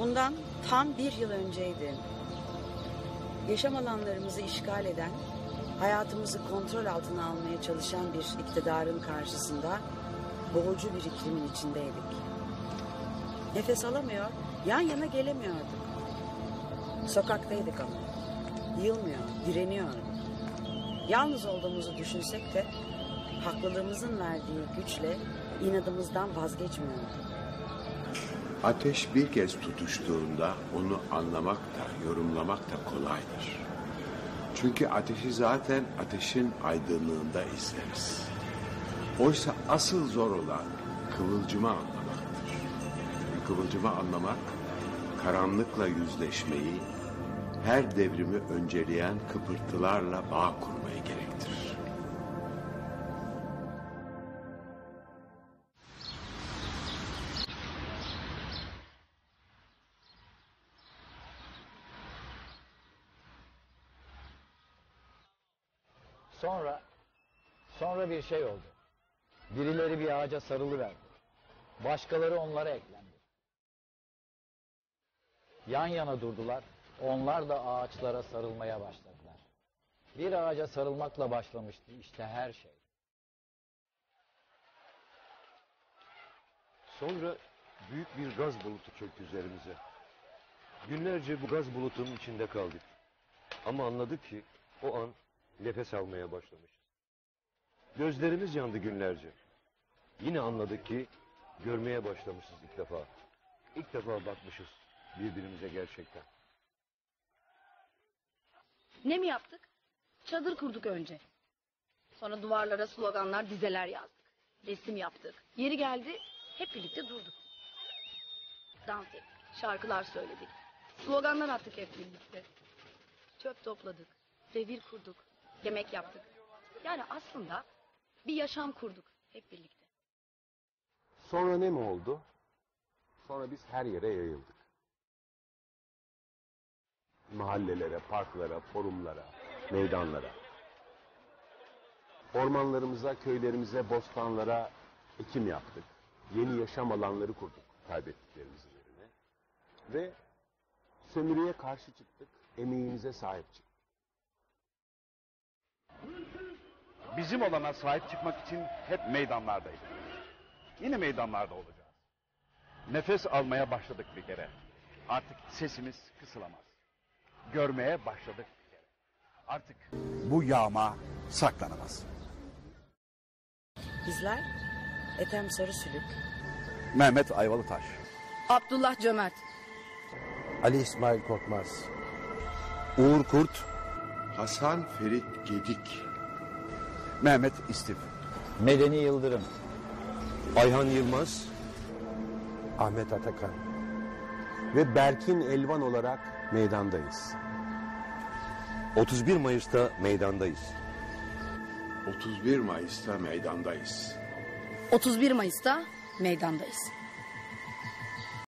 Bundan tam bir yıl önceydi. Yaşam alanlarımızı işgal eden, hayatımızı kontrol altına almaya çalışan bir iktidarın karşısında boğucu bir iklimin içindeydik. Nefes alamıyor, yan yana gelemiyorduk. Sokaktaydık ama. Yılmıyor, direniyorduk. Yalnız olduğumuzu düşünsek de haklılığımızın verdiği güçle inadımızdan vazgeçmiyorduk. Ateş bir kez tutuştuğunda onu anlamak da yorumlamak da kolaydır. Çünkü ateşi zaten ateşin aydınlığında izleriz. Oysa asıl zor olan kıvılcımı anlamaktır. Kıvılcımı anlamak, karanlıkla yüzleşmeyi, her devrimi önceleyen kıpırtılarla bağ kurmayı gerektirir. Sonra, sonra bir şey oldu. Birileri bir ağaca sarılıverdi. Başkaları onlara eklendi. Yan yana durdular. Onlar da ağaçlara sarılmaya başladılar. Bir ağaca sarılmakla başlamıştı işte her şey. Sonra büyük bir gaz bulutu çöktü üzerimize. Günlerce bu gaz bulutunun içinde kaldık. Ama anladık ki o an nefes almaya başlamışız. Gözlerimiz yandı günlerce. Yine anladık ki görmeye başlamışız ilk defa. İlk defa bakmışız birbirimize gerçekten. Ne mi yaptık? Çadır kurduk önce. Sonra duvarlara sloganlar, dizeler yazdık. Resim yaptık. Yeri geldi, hep birlikte durduk. Dans ettik, şarkılar söyledik. Sloganlar attık hep birlikte. Çöp topladık, revir kurduk, yemek yaptık. Yani aslında bir yaşam kurduk hep birlikte. Sonra ne mi oldu? Sonra biz her yere yayıldık. Mahallelere, parklara, forumlara, meydanlara. Ormanlarımıza, köylerimize, bostanlara ekim yaptık. Yeni yaşam alanları kurduk kaybettiklerimizin yerine. Ve sömürüye karşı çıktık, emeğimize sahip çıktık. Bizim olana sahip çıkmak için hep meydanlardaydık. Yine meydanlarda olacağız. Nefes almaya başladık bir kere. Artık sesimiz kısılamaz. Görmeye başladık bir kere. Artık bu yağma saklanamaz. Bizler Ethem Sarısülük, Mehmet Ayvalıtaş. Abdullah Cömert. Ali İsmail Korkmaz. Uğur Kurt. Hasan Ferit Gedik, Mehmet İstif. Medeni Yıldırım. Ayhan Yılmaz, Ahmet Atakan. Ve Berkin Elvan olarak meydandayız. 31 Mayıs'ta meydandayız. 31 Mayıs'ta meydandayız. 31 Mayıs'ta meydandayız.